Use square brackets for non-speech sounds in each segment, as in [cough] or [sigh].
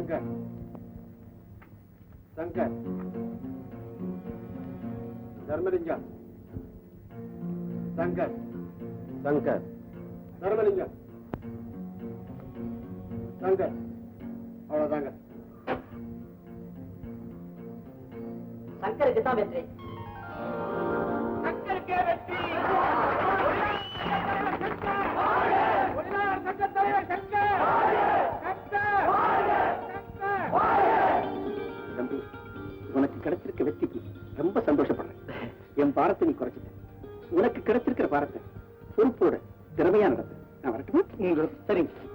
சங்கர் சங்கர் தர்மலிங்கம் சங்கர் சங்கர் தர்மலிங்கம் சங்கர் அவ்வளவுதாங்க சங்கருக்கு தான் வெற்றி தம்பி கிடைச்சிருக்க வெற்றிக்கு ரொம்ப சந்தோஷப்படுறேன். என் பாரத்தை நீ குறைச்சிட்ட. உனக்கு கிடைச்சிருக்கிற பாரத்தை பொறுப்போட திறமையா நடத்த. நான் வரட்டுமா. சரிங்க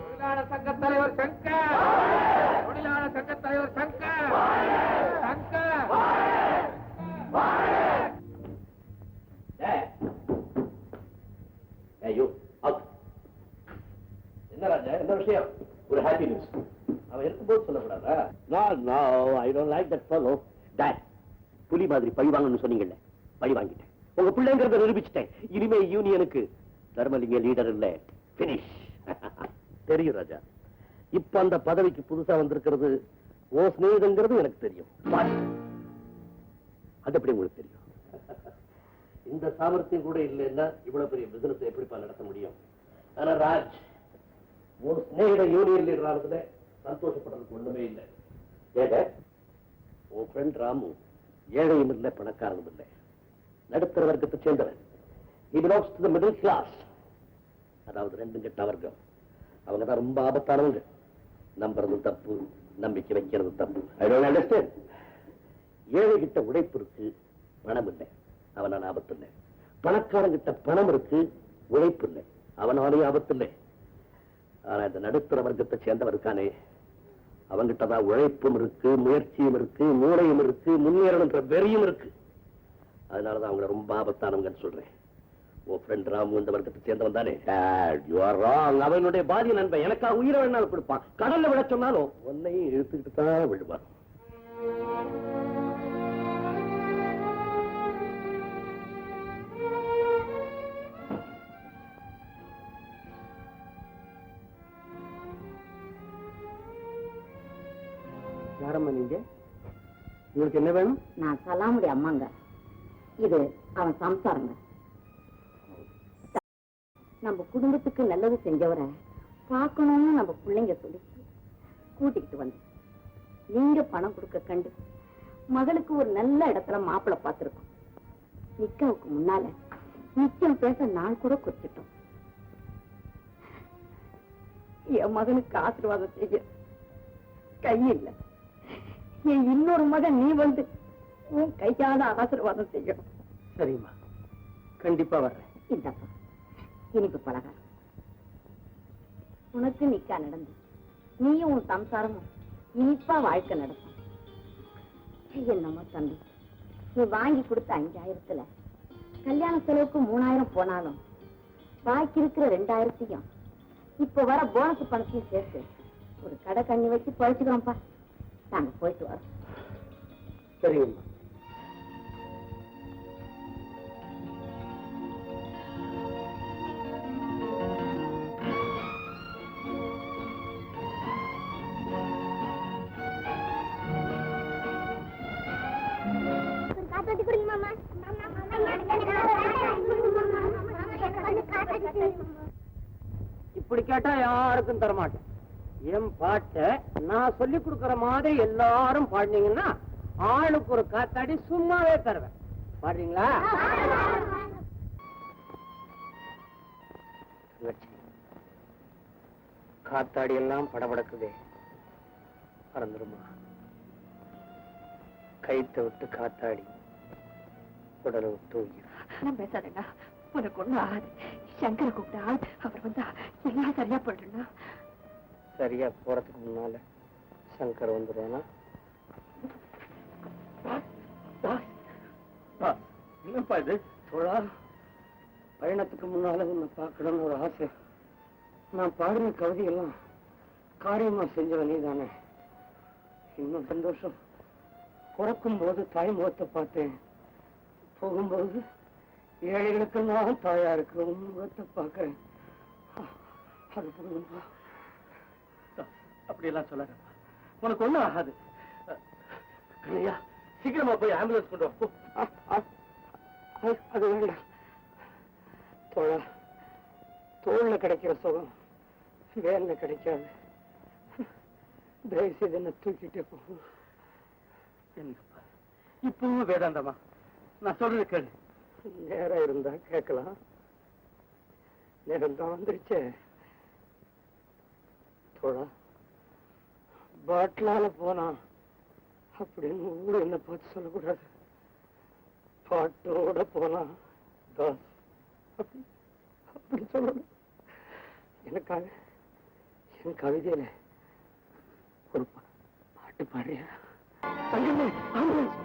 தொழிலாளர் சங்க தலைவர் சங்கர். தொழிலாளர் சங்க தலைவர் சங்கர். சங்கர். ஐயோ அவுட் என்ன ராஜா? என்ன விஷயம்? ஒரு ஹாப்பி நியூஸ் அவன் இருக்கும்போது சொல்லக்கூடாதா? நான் no I don't like that fellow dot புலி மாதிரி பழி வாங்கணும்னு சொன்னீங்கல்ல? பழி வாங்கிட்டேன். உங்க பிள்ளைங்கிறத நிரூபிச்சிட்டேன். இனிமே யூனியனுக்கு தர்மலிங்க லீடர் இல்ல. பினிஷ் [laughs] தெரியும் ராஜா. இப்ப அந்த பதவிக்கு புதுசா வந்திருக்கிறது ஓ சிநேகிதங்கிறது எனக்கு தெரியும். அது எப்படி உங்களுக்கு தெரியும்? [laughs] இந்த சாமர்த்தியம் கூட இல்லைன்னா இவ்வளவு பெரிய பிசினஸ் எப்படிப்பா நடத்த முடியும்? ஆனா ராஜ் ஒரு ஸ்நேகித யூனியன் லீடர் ஆனதுல சந்தோஷப்படுறதுக்கு ஒண்ணுமே இல்லை. ஏக உன் ஃப்ரெண்ட் ராமு ஏழையும் இல்லை பணக்காரனும் இல்லை. நடுத்தர வர்க்கத்தை சேர்ந்தவன். He belongs அதாவது ரெண்டும் கெட்ட வர்க்கம். அவங்க தான் ரொம்ப ஆபத்தானவங்க. நம்புறது தப்பு நம்பிக்கை வைக்கிறது தப்பு. ஐ டோன்ட் அண்டர்ஸ்டாண்ட் ஏழை கிட்ட உழைப்பு இருக்கு பணம் இல்லை. அவனால் ஆபத்து இல்லை. பணக்காரங்கிட்ட பணம் இருக்கு உழைப்பு இல்லை. அவனாலே ஆபத்து இல்லை. ஆனா இந்த நடுத்தர வர்க்கத்தை சேர்ந்தவருக்கானே அவங்கிட்ட தான் உழைப்பும் இருக்கு முயற்சியும் இருக்கு மூளையும் இருக்கு முன்னேறணுன்ற வெறியும் இருக்கு. அதனாலதான் அவங்கள ரொம்ப ஆபத்தானவங்கன்னு சொல்றேன். உன் ஃப்ரெண்ட் ராமு இந்த வர்க்கத்தை சேர்ந்தவன் தானே? அவனுடைய பாதி நண்பன் எனக்கா உயிரை வேணாலும் கொடுப்பான். கடல்ல விழ சொன்னாலும் உன்னையும் இழுத்துக்கிட்டு தான் விழுவான். யாரம்மா நீங்க? உங்களுக்கு என்ன வேணும்? நான் சலாமுடைய அம்மாங்க. இது அவன் சம்சாரங்க. நம்ம குடும்பத்துக்கு நல்லது செஞ்சவரை பார்க்கணும்னு நம்ம பிள்ளைங்க சொல்லி கூட்டிக்கிட்டு வந்து நீங்க பணம் கொடுக்க கண்டு மகளுக்கு ஒரு நல்ல இடத்துல மாப்பிள்ள பார்த்துருக்கோம். நிக்காவுக்கு முன்னால நிச்சயம் பேச நான் கூட குறிச்சிட்டோம். என் மகனுக்கு ஆசீர்வாதம் செய்ய கை இல்லை என் இன்னொரு மகன் நீ வந்து உன் கையால ஆசீர்வாதம் செய்யணும். சரிம்மா. கண்டிப்பா வர்றேன். இந்தப்பா. இனிப்பு பலகாரம். உனக்கு நிக்கா நடந்து. நீயும் உன் சம்சாரமும் இனிப்பா வாழ்க்கை நடத்தும் என்னமோ தம்பி நீ வாங்கி கொடுத்த அஞ்சாயிரத்துல கல்யாண செலவுக்கு மூணாயிரம் போனாலும் பாக்கி இருக்கிற ரெண்டாயிரத்தையும் இப்ப வர போனஸ் பணத்தையும் சேர்த்து ஒரு கடை கண்ணி வச்சு பழிச்சுக்கிறோம்ப்பா. நாங்க போயிட்டு வரோம் சரிங்கம்மா இப்படி கேட்டா யாருக்கும் தரமாட்டேன். என் பாட்டை நான் சொல்லி கொடுக்கற மாதிரி எல்லாரும் பாடினீங்கன்னா ஆளுக்கு ஒரு காத்தாடி சும்மாவே தருவேன். பாடுறீங்களா? காத்தாடி எல்லாம் படபடக்குதே. பறந்துருமா? கைத்தை விட்டு காத்தாடி உடலை விட்டு உயிர். நான் உனக்கு ஒண்ணும் ஆகாது. சங்கரை கூப்பிட்டா அவர் வந்தா எல்லாம் சரியா போயிடுண்ணா சரியா போறதுக்கு முன்னால சங்கர் வந்துடுவானா என்னப்பா இது? தோழா பயணத்துக்கு முன்னால உன்னை பார்க்கணும்னு ஒரு ஆசை. நான் பாடின கவிதையெல்லாம் காரியமா செஞ்ச நீ தானே இன்னும் சந்தோஷம். பிறக்கும் போது தாய் முகத்தை பார்த்தேன். போகும்போது ஏழைகளுக்கெல்லாம் தாயா இருக்கிற உன் முகத்தை பார்க்கிறேன். அது போதும்பா அப்படியெல்லாம் சொல்லாதப்பா உனக்கு ஒண்ணும் ஆகாது. கண்ணையா சீக்கிரமா போய் ஆம்புலன்ஸ் கொண்டு வா. அது வேண்டாம். தோழா தோல்ல கிடைக்கிற சுகம் வேல்ல கிடைக்காது. தயவு செய்து என்ன தூக்கிட்டே போகும் என்னப்பா? இப்பவும் வேதாந்தமா? நான் சொல்றது கேளு. நேரம் இருந்தா கேட்கலாம். நேரம் தான் வந்துருச்சே. தோழா பாட்டிலால போனா அப்படின்னு ஊர் என்ன பார்த்து சொல்லக்கூடாது. பாட்டோட போனா தாஸ் அப்படி அப்படி சொல்லணும். எனக்காக என் கவிதையில ஒரு பாட்டு பாடுறியா? தங்கமே ஆம்புலன்ஸ்.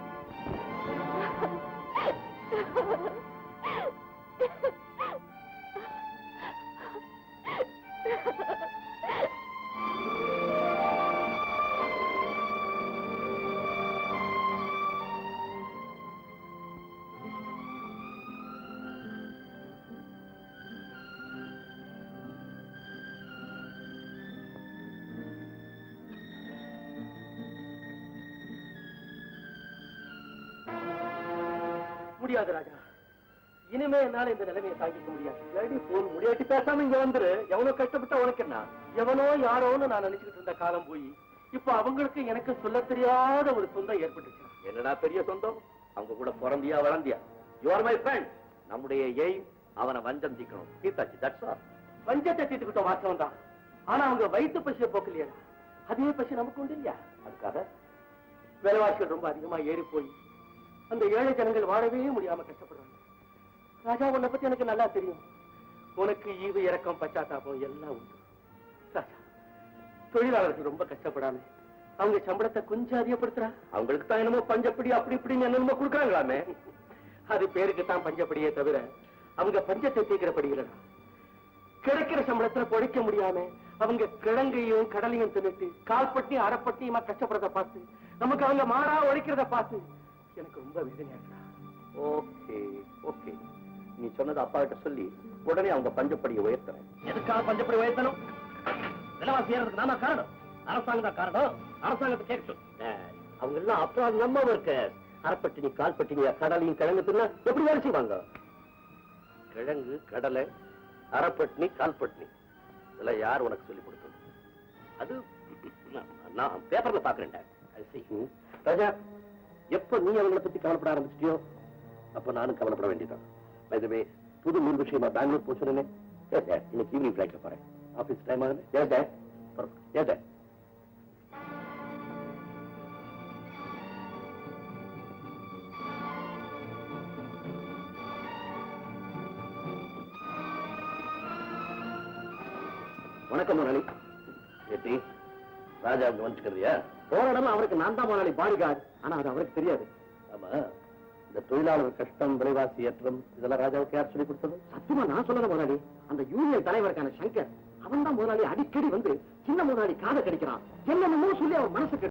முடியாது ராஜா. இனிமே என்னால இந்த நிலைமையை தாங்கிக்க முடியாது. போன் முடியாட்டி பேசாம இங்க வந்துரு. எவனோ கஷ்டப்பட்டா உனக்கு என்ன? எவனோ யாரோன்னு நான் நினைச்சுக்கிட்டு இருந்த காலம் போய் இப்ப அவங்களுக்கு எனக்கு சொல்ல தெரியாத ஒரு சொந்தம் ஏற்பட்டுச்சு. என்னடா பெரிய சொந்தம்? அவங்க கூட பிறந்தியா வளர்ந்தியா? யூ ஆர் மை ஃப்ரெண்ட் நம்முடைய எய்ம் அவனை வஞ்சம் தீக்கணும் தீர்த்தாச்சு தட்ஸ் ஆல் வஞ்சத்தை தீர்த்துக்கிட்ட வாசம் தான். ஆனா அவங்க வயிற்று பசிய போக்கலையா அதே பசி நமக்கு உண்டு இல்லையா? அதுக்காக? விலைவாசிகள் ரொம்ப அதிகமா ஏறி போய் அந்த ஏழை ஜனங்கள் வாழவே முடியாம கஷ்டப்படுறாங்க. ராஜா உன்னை பத்தி எனக்கு நல்லா தெரியும். உனக்கு ஈவு இறக்கம் பச்சாத்தாபம் எல்லாம் உண்டு. ராஜா தொழிலாளர்கள் ரொம்ப கஷ்டப்படாம அவங்க சம்பளத்தை கொஞ்சம் அதிகப்படுத்துறா? அவங்களுக்கு தான் என்னமோ பஞ்சப்படி அப்படி இப்படின்னு என்னமோ கொடுக்குறாங்களாமே. அது பேருக்கு தான் பஞ்சப்படியே தவிர அவங்க பஞ்சத்தை தீக்கிறபடி இல்லடா. கிடைக்கிற சம்பளத்துல பொழைக்க முடியாம அவங்க கிழங்கையும் கடலையும் தின்னுட்டு கால்பட்டி அரைப்பட்டியுமா கஷ்டப்படுறத பார்த்து நமக்கு அவங்க மாறா உழைக்கிறத பார்த்து எனக்கு ரொம்ப வேதனையா இருக்கா ஓகே ஓகே. நீ சொன்னது அப்பா கிட்ட சொல்லி உடனே அவங்க பஞ்சப்படியை உயர்த்துறேன். எதுக்காக பஞ்சப்படி உயர்த்தணும்? விலைவாசி ஏறதுக்கு நாம காரணம். அரசாங்கம் தான் காரணம். அரசாங்கத்தை கேட்க அவங்க எல்லாம் அப்பா நம்ம இருக்க? அரைப்பட்டினி கால்பட்டினி கடலையும் கிழங்கு தின்னா எப்படி வேலை செய்வாங்க? கிழங்கு கடலை அரைப்பட்டினி கால்பட்டினி. இதெல்லாம் யார் உனக்கு சொல்லி கொடுத்தது? அது நான்- நான் பேப்பர்ல பாக்குறேன் ராஜா எப்ப நீ அவங்கள பத்தி கவலைப்பட ஆரம்பிச்சிட்டியோ அப்ப நானும் கவலைப்பட வேண்டியதான் புது மீன் விஷயமா பெங்களூர் போச்சுனே [laughs] இன்னைக்கு ஈவினிங் ஃபிளைட்ல போறேன். ஆபீஸ் டைம் ஆகுது. வணக்கம் முரளி. ராஜா அங்க வந்துக்கிறதியா போற அவருக்கு நான் தான் முதலாளி பாடி கார்டு ஆனா அது அவருக்கு தெரியாது. ஆமா. இந்த தொழிலாளர் கஷ்டம் விலைவாசி ஏற்றம் இதெல்லாம் ராஜாவுக்கு யார் சொல்லி கொடுத்தது? சத்தியமா நான் சொல்லல முதலாளி. அந்த யூனியன் தலைவருக்கான சங்கர் அவன் தான் முதலாளி. அடிக்கடி வந்து சின்ன முதலாளி காதை கடிக்கிறான். என்னென்னமோ சொல்லி அவர் மனசுக்கு